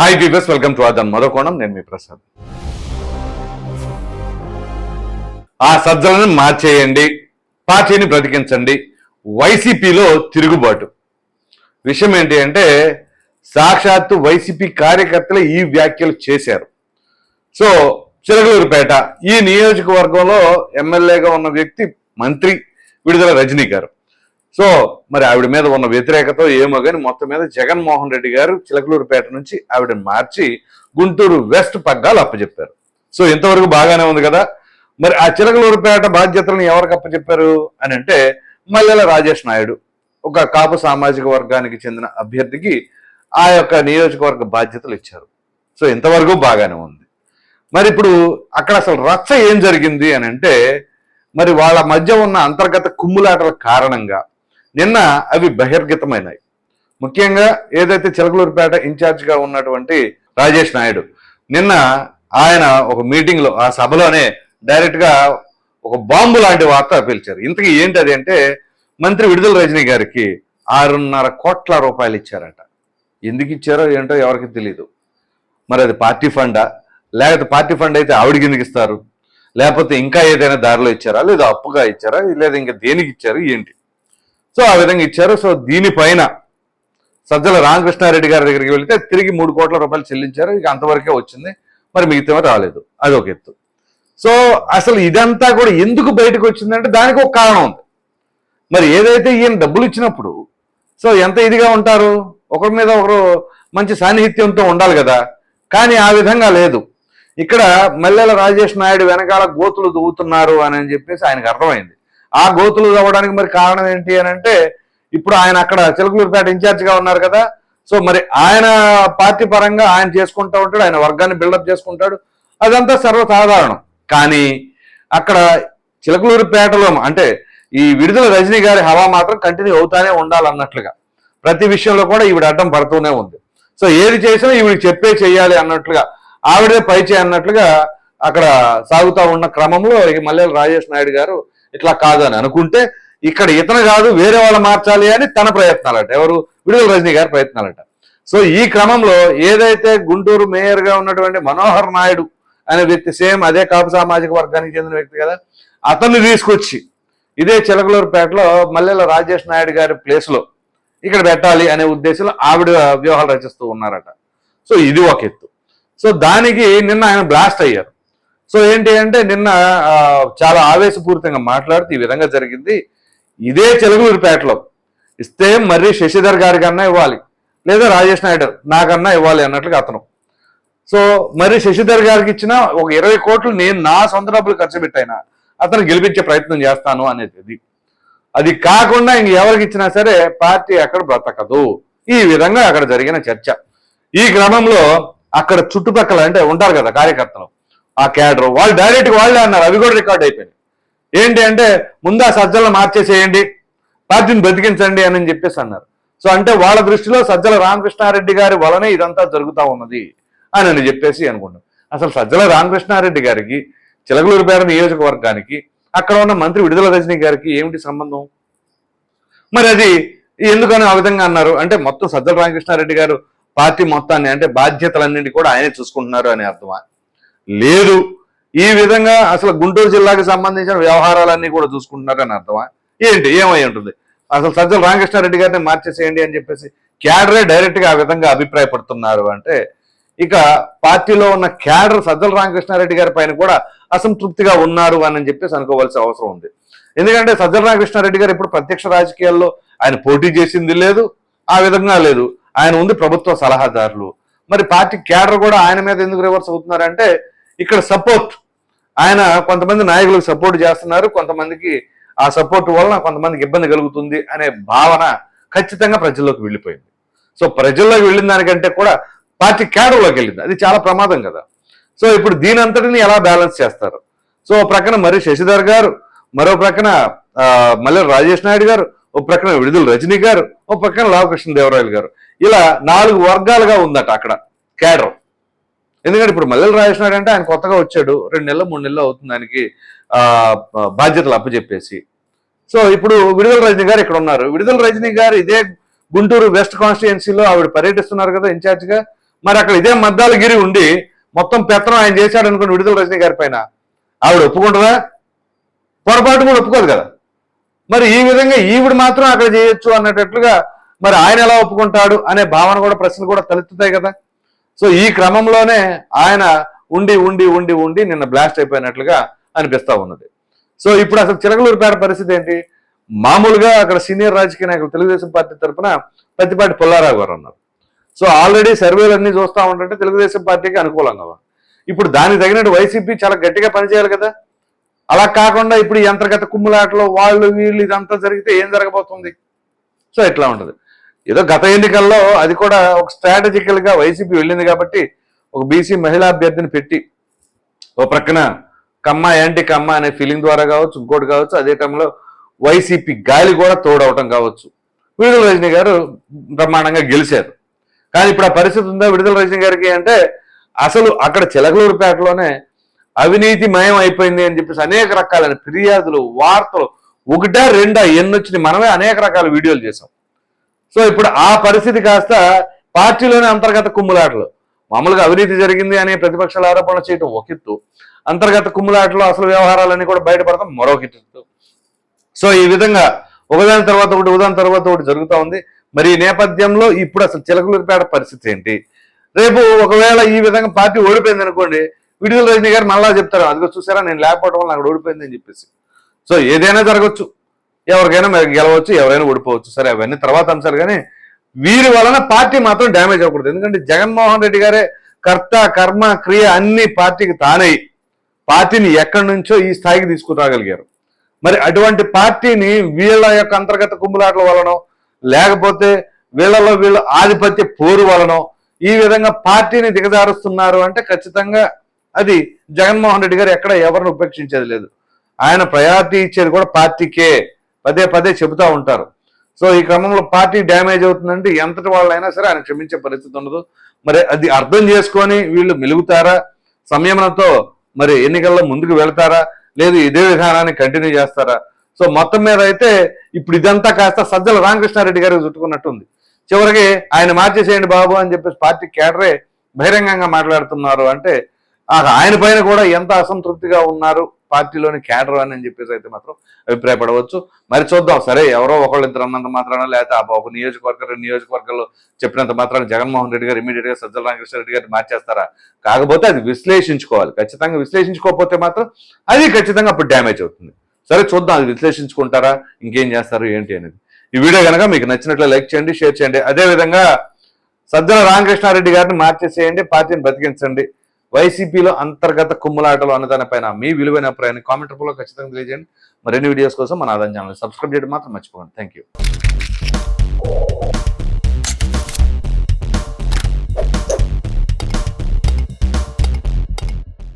Hi peepers welcome to అదన్ మరో కోణం నేను మీ ప్రసాద్ ఆ సజ్జలను మార్చేయండి. పార్టీని బ్రతికించండి. వైసీపీలో తిరుగుబాటు. విషయం ఏంటి అంటే సాక్షాత్తు వైసీపీ కార్యకర్తలు ఈ వ్యాఖ్యలు చేశారు. సో చిలకలూరుపేట ఈ నియోజకవర్గంలో ఎమ్మెల్యేగా ఉన్న వ్యక్తి మంత్రి విడుదల రజనీ గారు. సో మరి ఆవిడ మీద ఉన్న వ్యతిరేకత ఏమో కానీ మొత్తం మీద జగన్మోహన్ రెడ్డి గారు చిలకలూరుపేట నుంచి ఆవిడని మార్చి గుంటూరు వెస్ట్ పగ్గాలు అప్పచెప్పారు సో ఇంతవరకు బాగానే ఉంది కదా? మరి ఆ చిలకలూరుపేట బాధ్యతలను ఎవరికి అప్పచెప్పారు అని అంటే మల్లెల రాజేష్ నాయుడు ఒక కాపు సామాజిక వర్గానికి చెందిన అభ్యర్థికి ఆ యొక్క నియోజకవర్గ బాధ్యతలు ఇచ్చారు. సో ఇంతవరకు బాగానే ఉంది. మరి ఇప్పుడు అక్కడ అసలు రచ్చ ఏం జరిగింది అని అంటే మరి వాళ్ళ మధ్య ఉన్న అంతర్గత కుమ్ములాటల కారణంగా నిన్న అవి బహిర్గతమైనాయి. ముఖ్యంగా ఏదైతే చిలకలూరుపేట ఇన్ఛార్జ్గా ఉన్నటువంటి రాజేష్ నాయుడు నిన్న ఆయన ఒక మీటింగ్లో ఆ సభలోనే డైరెక్ట్గా ఒక బాంబు లాంటి వార్త పిలిచారు. ఇంతకీ ఏంటి అది అంటే మంత్రి విడుదల రజనీ గారికి ఆరున్నర కోట్ల రూపాయలు ఇచ్చారట. ఎందుకు ఇచ్చారో ఏంటో ఎవరికి తెలియదు మరి అది పార్టీ ఫండా? లేకపోతే పార్టీ ఫండ్ అయితే ఆవిడికి ఎందుకు ఇస్తారు? లేకపోతే ఇంకా ఏదైనా దారిలో ఇచ్చారా? లేదా అప్పుగా ఇచ్చారా? లేదా ఇంకా దేనికి ఇచ్చారు? ఏంటి? సో ఆ విధంగా ఇచ్చారు. సో దీనిపైన సజ్జల రామకృష్ణారెడ్డి గారి దగ్గరికి వెళితే తిరిగి మూడు కోట్ల రూపాయలు చెల్లించారు. ఇక అంతవరకే వచ్చింది. మరి మిగతా రాలేదు. అది ఒక ఎత్తు. సో అసలు ఇదంతా కూడా ఎందుకు బయటకు వచ్చిందంటే దానికి ఒక కారణం ఉంది. మరి ఏదైతే ఈయన డబ్బులు ఇచ్చినప్పుడు సో ఎంత ఇదిగా ఉంటారు? ఒకరి మీద ఒకరు మంచి సాన్నిహిత్యంతో ఉండాలి కదా. కానీ ఆ విధంగా లేదు. ఇక్కడ మల్లెల రాజేష్ నాయుడు వెనకాల గోతులు దువ్వుతున్నారు అని చెప్పేసి ఆయనకు అర్థమైంది. ఆ గోతులు తవ్వడానికి మరి కారణం ఏంటి అని అంటే ఇప్పుడు ఆయన అక్కడ చిలకలూరుపేట ఇన్ఛార్జిగా ఉన్నారు కదా. సో మరి ఆయన పార్టీ పరంగా ఆయన చేసుకుంటూ ఉంటాడు ఆయన వర్గాన్ని బిల్డప్ చేసుకుంటాడు. అదంతా సర్వసాధారణం. కానీ అక్కడ చిలకలూరుపేటలో అంటే ఈ విడుదల రజనీ గారి హవా మాత్రం కంటిన్యూ అవుతానే ఉండాలన్నట్లుగా. ప్రతి విషయంలో కూడా ఈవిడ అడ్డం పడుతూనే ఉంది. సో ఏది చేసినా ఈవిడికి చెప్పే చేయాలి అన్నట్లుగా ఆవిడే పై చేయి అన్నట్లుగా అక్కడ సాగుతూ ఉన్న క్రమంలో ఇక మల్లెల రాజేష్ నాయుడు గారు ఇట్లా కాదని అనుకుంటే ఇక్కడ ఇతను కాదు వేరే వాళ్ళు మార్చాలి అని తన ప్రయత్నాలట. ఎవరు? విడుదల రజనీ గారి ప్రయత్నాలట. సో ఈ క్రమంలో ఏదైతే గుంటూరు మేయర్గా ఉన్నటువంటి మనోహర్ నాయుడు అనే వ్యక్తి సేమ్ అదే కాపు సామాజిక వర్గానికి చెందిన వ్యక్తి కదా అతన్ని తీసుకొచ్చి ఇదే చిలకలూరుపేటలో మల్లెల రాజేష్ నాయుడు గారి ప్లేస్లో ఇక్కడ పెట్టాలి అనే ఉద్దేశంలో ఆవిడ వ్యూహాలు రచిస్తూ ఉన్నారట. సో ఇది ఒక ఎత్తు. సో దానికి నిన్న ఆయన బ్లాస్ట్ అయ్యారు. సో ఏంటి అంటే నిన్న చాలా ఆవేశపూరితంగా మాట్లాడుతూ ఈ విధంగా జరిగింది. ఇదే చెలుగులూరుపేటలో ఇస్తే మరీ శశిధర్ గారి కన్నా ఇవ్వాలి లేదా రాజేష్ నాయుడు నాకన్నా ఇవ్వాలి అన్నట్లుగా అతను. సో మరి శశిధర్ గారికి ఇచ్చిన ఒక ఇరవై కోట్లు నేను నా సొంత డబ్బులు ఖర్చు పెట్టైనా అతను గెలిపించే ప్రయత్నం చేస్తాను అనేది. అది అది కాకుండా ఇంక ఎవరికి ఇచ్చినా సరే పార్టీ అక్కడ బ్రతకదు. ఈ విధంగా అక్కడ జరిగిన చర్చ. ఈ క్రమంలో అక్కడ చుట్టుపక్కల అంటే ఉంటారు కదా కార్యకర్తలు. ఆ క్యాడర్. వాళ్ళు డైరెక్ట్గా వాళ్ళే అన్నారు. అవి కూడా రికార్డ్ అయిపోయినాయి. ఏంటి అంటే ముందు ఆ సజ్జలను మార్చేసేయండి పార్టీని బ్రతికించండి అని చెప్పేసి అన్నారు. సో అంటే వాళ్ళ దృష్టిలో సజ్జల రామకృష్ణారెడ్డి గారి వలనే ఇదంతా జరుగుతా ఉన్నది అని అని చెప్పేసి అనుకున్నాం. అసలు సజ్జల రామకృష్ణారెడ్డి గారికి చిలకలూరుపేట నియోజకవర్గానికి అక్కడ ఉన్న మంత్రి విడుదల రజనీ గారికి ఏమిటి సంబంధం? మరి అది ఎందుకని ఆ విధంగా అన్నారు? అంటే మొత్తం సజ్జల రామకృష్ణారెడ్డి గారు పార్టీ మొత్తాన్ని అంటే బాధ్యతలన్నింటి కూడా ఆయనే చూసుకుంటున్నారు అని అర్థమా? లేదు. ఈ విధంగా అసలు గుంటూరు జిల్లాకి సంబంధించిన వ్యవహారాలన్నీ కూడా చూసుకుంటున్నారని అర్థమా? ఏంటి? ఏమై ఉంటుంది? అసలు సజ్జల రామకృష్ణారెడ్డి గారిని మార్చేసేయండి అని చెప్పేసి క్యాడరే డైరెక్ట్గా ఆ విధంగా అభిప్రాయపడుతున్నారు అంటే ఇక పార్టీలో ఉన్న క్యాడర్ సజ్జల రామకృష్ణారెడ్డి గారి పైన కూడా అసంతృప్తిగా ఉన్నారు అని చెప్పేసి అనుకోవాల్సిన అవసరం ఉంది. ఎందుకంటే సజ్జల రామకృష్ణారెడ్డి గారు ఇప్పుడు ప్రత్యక్ష రాజకీయాల్లో ఆయన పోటీ చేసింది లేదు ఆ విధంగా లేదు. ఆయన ఉంది ప్రభుత్వ సలహాదారులు. మరి పార్టీ క్యాడర్ కూడా ఆయన మీద ఎందుకు రివర్స్ అవుతున్నారంటే ఇక్కడ సపోర్ట్ ఆయన కొంతమంది నాయకులకు సపోర్ట్ చేస్తున్నారు కొంతమందికి ఆ సపోర్ట్ వలన కొంతమందికి ఇబ్బంది కలుగుతుంది అనే భావన ఖచ్చితంగా ప్రజల్లోకి వెళ్ళిపోయింది. సో ప్రజల్లోకి వెళ్ళిన దానికంటే కూడా పార్టీ క్యాడర్లోకి వెళ్ళింది. అది చాలా ప్రమాదం కదా. సో ఇప్పుడు దీని అంతటిని ఎలా బ్యాలెన్స్ చేస్తారు? సో ఓ ప్రక్కన మరి శశిధర్ గారు మరో ప్రక్కన మల్లె మల్లెల రాజేష్ నాయుడు గారు ఓ ప్రక్కన విడుదల రజనీ గారు ఓ ప్రక్కన లావకృష్ణ దేవరాయలు గారు. ఇలా నాలుగు వర్గాలుగా ఉందట అక్కడ క్యాడర్. ఎందుకంటే ఇప్పుడు మల్లెలు రాజేష్ అంటే ఆయన కొత్తగా వచ్చాడు. రెండు నెలలు మూడు నెలలు అవుతుంది ఆయనకి బాధ్యతలు అప్పచెప్పేసి. సో ఇప్పుడు విడుదల రజనీ గారు ఇక్కడ ఉన్నారు. విడుదల రజనీ గారు ఇదే గుంటూరు వెస్ట్ కాన్స్టిట్యుయెన్సీలో ఆవిడ పర్యటిస్తున్నారు కదా ఇన్ఛార్జ్గా. మరి అక్కడ ఇదే మద్దాలగిరి ఉండి మొత్తం పెత్తనం ఆయన చేశాడు అనుకుని విడుదల రజనీ గారి పైన. ఆవిడ ఒప్పుకుంటుందా? పొరపాటు కూడా ఒప్పుకోదు కదా. మరి ఈ విధంగా ఈవిడ మాత్రం అక్కడ చేయొచ్చు అన్నట్టుగా మరి ఆయన ఎలా ఒప్పుకుంటాడు అనే భావన కూడా ప్రశ్నలు కూడా తలెత్తుతాయి కదా. సో ఈ క్రమంలోనే ఆయన ఉండి ఉండి ఉండి ఉండి నిన్న బ్లాస్ట్ అయిపోయినట్లుగా అనిపిస్తూ ఉన్నది. సో ఇప్పుడు అసలు చిలకలూరుపేట పరిస్థితి ఏంటి? మామూలుగా అక్కడ సీనియర్ రాజకీయ నాయకులు తెలుగుదేశం పార్టీ తరఫున పత్తిపాటి పుల్లారావు గారు ఉన్నారు. సో ఆల్రెడీ సర్వేలు అన్ని చూస్తూ ఉంటుంటే తెలుగుదేశం పార్టీకి అనుకూలంగా ఇప్పుడు దానికి తగినట్టు వైసీపీ చాలా గట్టిగా పనిచేయాలి కదా? అలా కాకుండా ఇప్పుడు ఈ అంతర్గత కుమ్ములాటలో వాళ్ళు వీళ్ళు ఇదంతా జరిగితే ఏం జరగబోతుంది? సో ఇట్లా ఉంటుంది. ఏదో గత ఎన్నికల్లో అది కూడా ఒక స్ట్రాటజికల్గా వైసీపీ వెళ్ళింది కాబట్టి ఒక బీసీ మహిళా అభ్యర్థిని పెట్టి ఓ ప్రక్కన కమ్మ యాంటీ కమ్మ అనే ఫీలింగ్ ద్వారా కావచ్చు ఇంకోటి కావచ్చు అదే టైంలో వైసీపీ గాలి కూడా తోడవటం కావచ్చు. విడుదల రజనీ గారు బ్రహ్మాండంగా గెలిచారు. కానీ ఇప్పుడు ఆ పరిస్థితి ఉందా విడుదల రజనీ గారికి అంటే అసలు అక్కడ చిలకలూరుపేటలోనే అవినీతి మయం అయిపోయింది అని చెప్పేసి అనేక రకాలైన ఫిర్యాదులు వార్తలు ఒకటా రెండా ఎన్నొచ్చినాయి మనమే అనేక రకాల వీడియోలు చేసాం సో ఇప్పుడు ఆ పరిస్థితి కాస్త పార్టీలోనే అంతర్గత కుమ్ములాటలు. మామూలుగా అవినీతి జరిగింది అనే ప్రతిపక్షాల ఆరోపణలు చేయటం ఒక ఎత్తు అంతర్గత కుమ్ములాటలు అసలు వ్యవహారాలన్నీ కూడా బయటపడతాం మరొక ఎత్తు సో ఈ విధంగా ఒకదాని తర్వాత ఒకటి ఉదాహరణ తర్వాత ఒకటి జరుగుతూ ఉంది. మరి ఈ నేపథ్యంలో ఇప్పుడు అసలు చిలకలూరిపేట పరిస్థితి ఏంటి? రేపు ఒకవేళ ఈ విధంగా పార్టీ ఓడిపోయింది అనుకోండి విడుదల రజనీ గారు మళ్ళా చెప్తారు అదిగో చూసారా నేను లేకపోవడం వల్ల అక్కడ ఓడిపోయింది అని చెప్పేసి. సో ఏదైనా జరగచ్చు. ఎవరికైనా మీరు గెలవచ్చు ఎవరైనా ఓడిపోవచ్చు. సరే అవన్నీ తర్వాత అంశాలు కానీ వీరి వలన పార్టీ మాత్రం డ్యామేజ్ అవ్వకూడదు. ఎందుకంటే జగన్మోహన్ రెడ్డి గారే కర్త కర్మ క్రియ అన్ని పార్టీకి తానై పార్టీని ఎక్కడి నుంచో ఈ స్థాయికి తీసుకురాగలిగారు. మరి అటువంటి పార్టీని వీళ్ళ యొక్క అంతర్గత కుంభలాటల వలనో లేకపోతే వీళ్ళలో వీళ్ళ ఆధిపత్య పోరు వలనో ఈ విధంగా పార్టీని దిగజారుస్తున్నారు అంటే ఖచ్చితంగా అది జగన్మోహన్ రెడ్డి గారు ఎక్కడ ఎవరిని ఉపేక్షించేది లేదు. ఆయన ప్రయారిటీ ఇచ్చేది కూడా పార్టీకే. పదే పదే చెబుతా ఉంటారు. సో ఈ క్రమంలో పార్టీ డ్యామేజ్ అవుతుందంటే ఎంతటి వాళ్ళైనా సరే ఆయన క్షమించే పరిస్థితి ఉండదు. మరి అది అర్థం చేసుకొని వీళ్ళు మెలుగుతారా? సంయమనంతో మరి ఎన్నికల్లో ముందుకు వెళ్తారా? లేదు ఇదే విధానాన్ని కంటిన్యూ చేస్తారా? సో మొత్తం మీద అయితే ఇప్పుడు ఇదంతా కాస్త సజ్జల రామకృష్ణారెడ్డి గారికి చుట్టుకున్నట్టుంది. చివరికి ఆయన మార్చేసేయండి బాబు అని చెప్పేసి పార్టీ కేడరే బహిరంగంగా మాట్లాడుతున్నారు అంటే ఆయన పైన కూడా ఎంత అసంతృప్తిగా ఉన్నారు? పార్టీలోని క్యాడర్ అని చెప్పేసి అయితే మాత్రం అభిప్రాయపడవచ్చు. మరి చూద్దాం. సరే ఎవరో ఒకళ్ళు ఇద్దరు అన్నంత మాత్రాన లేకపోతే ఆ ఒక నియోజకవర్గ నియోజకవర్గంలో చెప్పినంత మాత్రాన జగన్మోహన్ రెడ్డి గారు ఇమీడియట్గా సజ్జల రామకృష్ణారెడ్డి గారిని మార్చేస్తారా? కాకపోతే అది విశ్లేషించుకోవాలి. ఖచ్చితంగా విశ్లేషించుకోకపోతే మాత్రం అది ఖచ్చితంగా అప్పుడు డ్యామేజ్ అవుతుంది. సరే చూద్దాం. అది విశ్లేషించుకుంటారా? ఇంకేం చేస్తారు? ఏంటి అనేది. ఈ వీడియో కనుక మీకు నచ్చినట్లు లైక్ చేయండి షేర్ చేయండి. అదే విధంగా సజ్జల రామకృష్ణారెడ్డి గారిని మార్చేసేయండి పార్టీని బతికించండి. వైసీపీలో అంతర్గత కుమ్ములాటలు అన్నదానిపైన మీ విలువైన అభిప్రాయాన్ని కామెంట్ రూపంలో ఖచ్చితంగా తెలియజేయండి. మరిన్ని వీడియోస్ కోసం మన ఆదాయం ఛానల్ సబ్స్క్రైబ్ చేయడం మాత్రం మర్చిపోకండి. Thank you